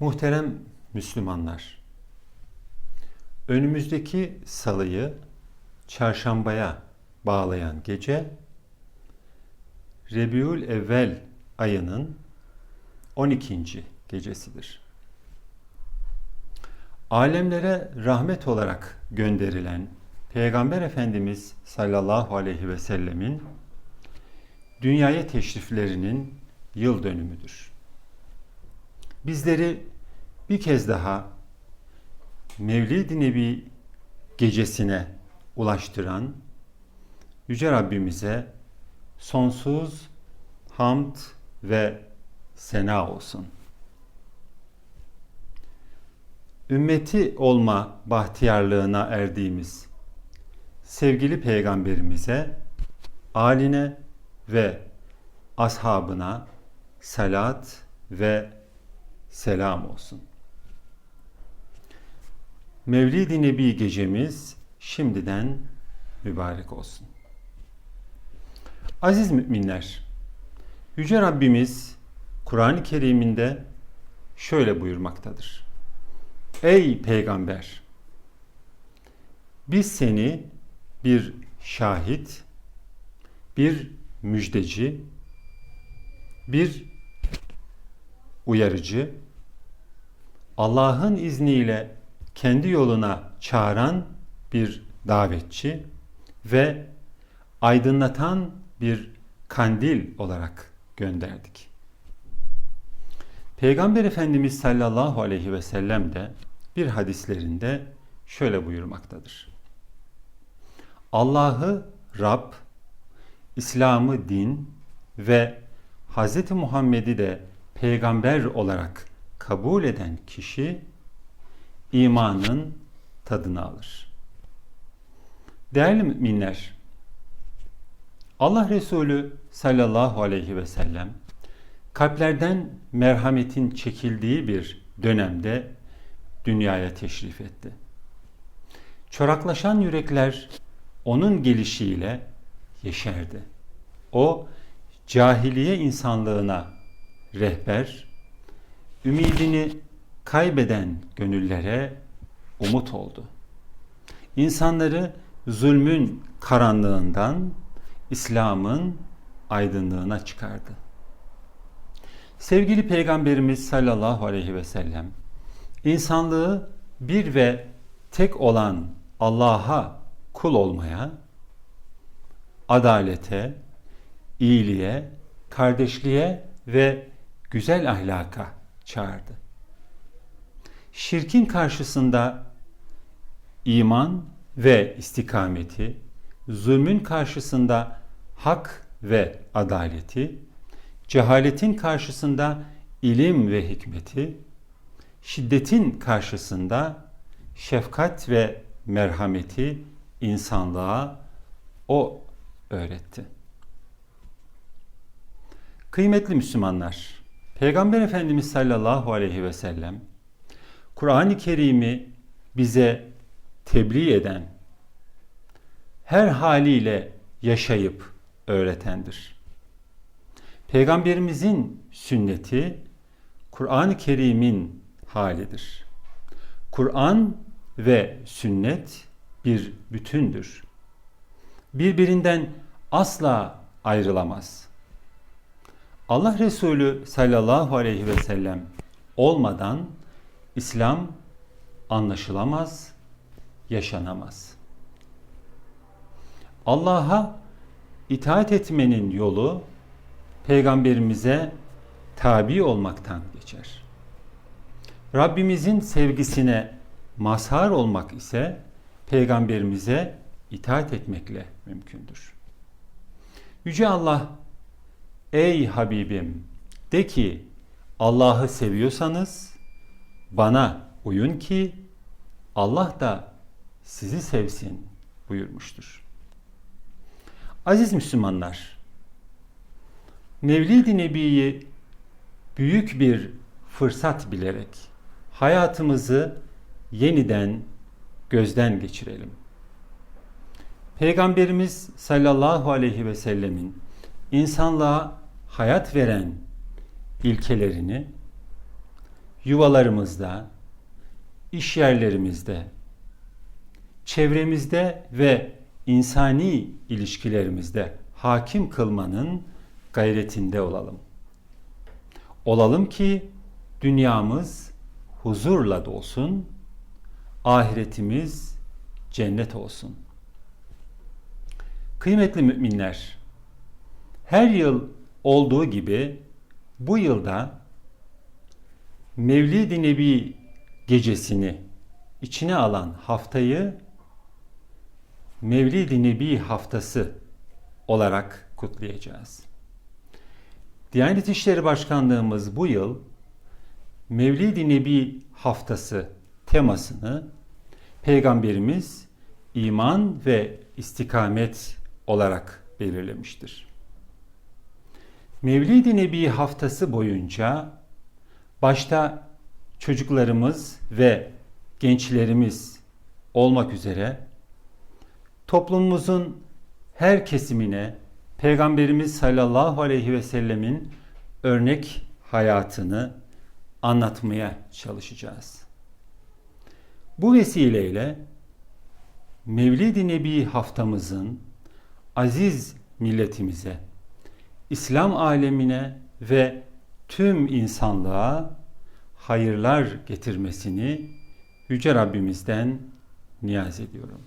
Muhterem Müslümanlar, önümüzdeki salıyı çarşambaya bağlayan gece Rebiül Evvel ayının 12. gecesidir. Alemlere rahmet olarak gönderilen Peygamber Efendimiz sallallahu aleyhi ve sellemin dünyaya teşriflerinin yıl dönümüdür. Bizleri bir kez daha Mevlid-i Nebi gecesine ulaştıran Yüce Rabbimize sonsuz hamd ve sena olsun. Ümmeti olma bahtiyarlığına erdiğimiz sevgili peygamberimize, aline ve ashabına salat ve selam olsun. Mevlid-i Nebi gecemiz şimdiden mübarek olsun. Aziz müminler, Yüce Rabbimiz Kur'an-ı Kerim'inde şöyle buyurmaktadır. Ey peygamber! Biz seni bir şahit, bir müjdeci, bir uyarıcı, Allah'ın izniyle kendi yoluna çağıran bir davetçi ve aydınlatan bir kandil olarak gönderdik. Peygamber Efendimiz sallallahu aleyhi ve sellem de bir hadislerinde şöyle buyurmaktadır. Allah'ı Rab, İslam'ı din ve Hz. Muhammed'i de peygamber olarak kabul eden kişi imanın tadını alır. Değerli müminler, Allah Resulü sallallahu aleyhi ve sellem kalplerden merhametin çekildiği bir dönemde dünyaya teşrif etti. Çoraklaşan yürekler onun gelişiyle yeşerdi. O cahiliye insanlığına rehber, ümidini kaybeden gönüllere umut oldu. İnsanları zulmün karanlığından İslam'ın aydınlığına çıkardı. Sevgili Peygamberimiz sallallahu aleyhi ve sellem insanlığı bir ve tek olan Allah'a kul olmaya, adalete, iyiliğe, kardeşliğe ve güzel ahlaka çağırdı. Şirkin karşısında iman ve istikameti, zulmün karşısında hak ve adaleti, cehaletin karşısında ilim ve hikmeti, şiddetin karşısında şefkat ve merhameti insanlığa o öğretti. Kıymetli Müslümanlar, Peygamber Efendimiz sallallahu aleyhi ve sellem Kur'an-ı Kerim'i bize tebliğ eden, her haliyle yaşayıp öğretendir. Peygamberimizin sünneti Kur'an-ı Kerim'in halidir. Kur'an ve sünnet bir bütündür. Birbirinden asla ayrılamaz. Allah Resulü sallallahu aleyhi ve sellem olmadan İslam anlaşılamaz, yaşanamaz. Allah'a itaat etmenin yolu peygamberimize tabi olmaktan geçer. Rabbimizin sevgisine mazhar olmak ise peygamberimize itaat etmekle mümkündür. Yüce Allah ey Habibim de ki Allah'ı seviyorsanız bana uyun ki Allah da sizi sevsin buyurmuştur. Aziz Müslümanlar, Mevlid-i Nebi'yi büyük bir fırsat bilerek hayatımızı yeniden gözden geçirelim. Peygamberimiz sallallahu aleyhi ve sellemin insanlığa hayat veren ilkelerini yuvalarımızda, iş yerlerimizde, çevremizde ve insani ilişkilerimizde hakim kılmanın gayretinde olalım. Olalım ki dünyamız huzurla dolsun, ahiretimiz cennet olsun. Kıymetli müminler, her yıl olduğu gibi bu yılda Mevlid-i Nebi gecesini içine alan haftayı Mevlid-i Nebi haftası olarak kutlayacağız. Diyanet İşleri Başkanlığımız bu yıl Mevlid-i Nebi haftası temasını Peygamberimiz iman ve istikamet olarak belirlemiştir. Mevlid-i Nebi haftası boyunca başta çocuklarımız ve gençlerimiz olmak üzere toplumumuzun her kesimine Peygamberimiz sallallahu aleyhi ve sellemin örnek hayatını anlatmaya çalışacağız. Bu vesileyle Mevlid-i Nebi haftamızın aziz milletimize, İslam alemine ve tüm insanlığa hayırlar getirmesini Yüce Rabbimizden niyaz ediyorum.